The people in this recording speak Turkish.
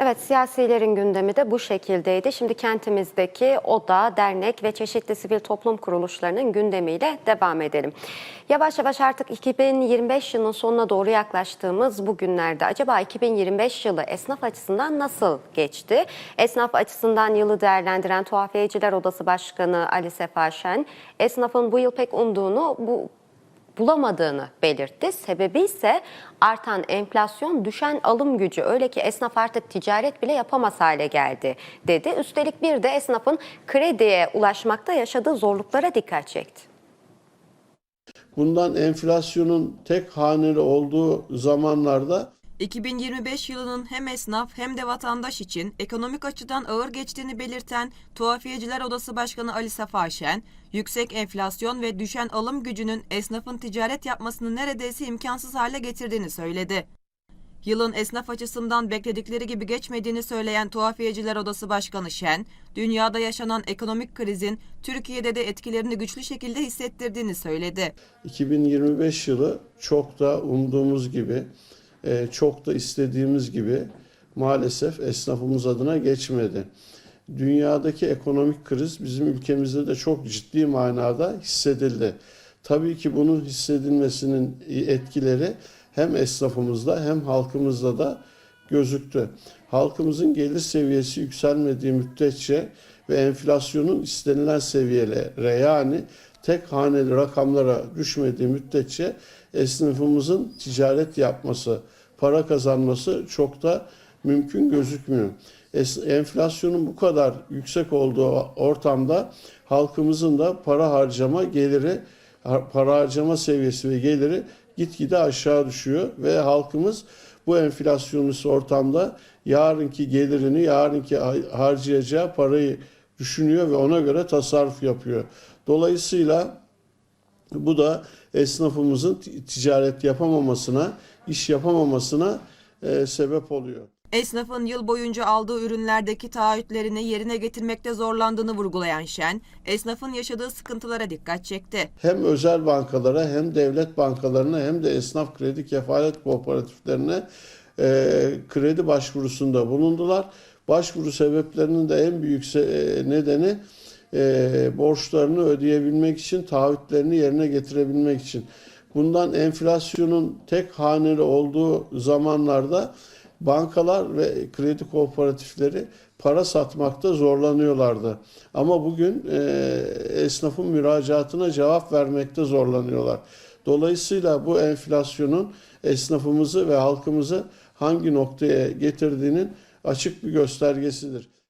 Evet, siyasilerin gündemi de bu şekildeydi. Şimdi kentimizdeki oda, dernek ve çeşitli sivil toplum kuruluşlarının gündemiyle devam edelim. Yavaş yavaş artık 2025 yılının sonuna doğru yaklaştığımız bu günlerde acaba 2025 yılı esnaf açısından nasıl geçti? Esnaf açısından yılı değerlendiren Tuhafiyeciler Odası Başkanı Ali Sefa Şen, esnafın bu yıl pek umduğunu bu bulamadığını belirtti. Sebebi ise artan enflasyon, düşen alım gücü. Öyle ki esnaf artık ticaret bile yapamaz hale geldi dedi. Üstelik bir de esnafın krediye ulaşmakta yaşadığı zorluklara dikkat çekti. Bundan enflasyonun tek haneli olduğu zamanlarda 2025 yılının hem esnaf hem de vatandaş için ekonomik açıdan ağır geçtiğini belirten Tuhafiyeciler Odası Başkanı Ali Safa Şen, yüksek enflasyon ve düşen alım gücünün esnafın ticaret yapmasını neredeyse imkansız hale getirdiğini söyledi. Yılın esnaf açısından bekledikleri gibi geçmediğini söyleyen Tuhafiyeciler Odası Başkanı Şen, dünyada yaşanan ekonomik krizin Türkiye'de de etkilerini güçlü şekilde hissettirdiğini söyledi. 2025 yılı çok da umduğumuz gibi, e, çok da istediğimiz gibi maalesef esnafımız adına geçmedi. Dünyadaki ekonomik kriz bizim ülkemizde de çok ciddi manada hissedildi. Tabii ki bunun hissedilmesinin etkileri hem esnafımızda hem halkımızda da gözüktü. Halkımızın gelir seviyesi yükselmediği müddetçe ve enflasyonun istenilen seviyelere yani tek haneli rakamlara düşmediği müddetçe esnafımızın ticaret yapması, para kazanması çok da mümkün gözükmüyor. Es- Enflasyonun bu kadar yüksek olduğu ortamda halkımızın da para harcama geliri, para harcama seviyesi ve geliri gitgide aşağı düşüyor ve halkımız bu enflasyonist ortamda yarınki gelirini, yarınki harcayacağı parayı düşünüyor ve ona göre tasarruf yapıyor. Dolayısıyla bu da esnafımızın ticaret yapamamasına, iş yapamamasına e, sebep oluyor. Esnafın yıl boyunca aldığı ürünlerdeki taahhütlerini yerine getirmekte zorlandığını vurgulayan Şen, esnafın yaşadığı sıkıntılara dikkat çekti. Hem özel bankalara hem devlet bankalarına hem de esnaf kredi kefalet kooperatiflerine e, kredi başvurusunda bulundular. Başvuru sebeplerinin de en büyük e, nedeni e, borçlarını ödeyebilmek için, taahhütlerini yerine getirebilmek için. Bundan enflasyonun tek haneli olduğu zamanlarda bankalar ve kredi kooperatifleri para satmakta zorlanıyorlardı. Ama bugün e, esnafın müracaatına cevap vermekte zorlanıyorlar. Dolayısıyla bu enflasyonun esnafımızı ve halkımızı hangi noktaya getirdiğinin açık bir göstergesidir.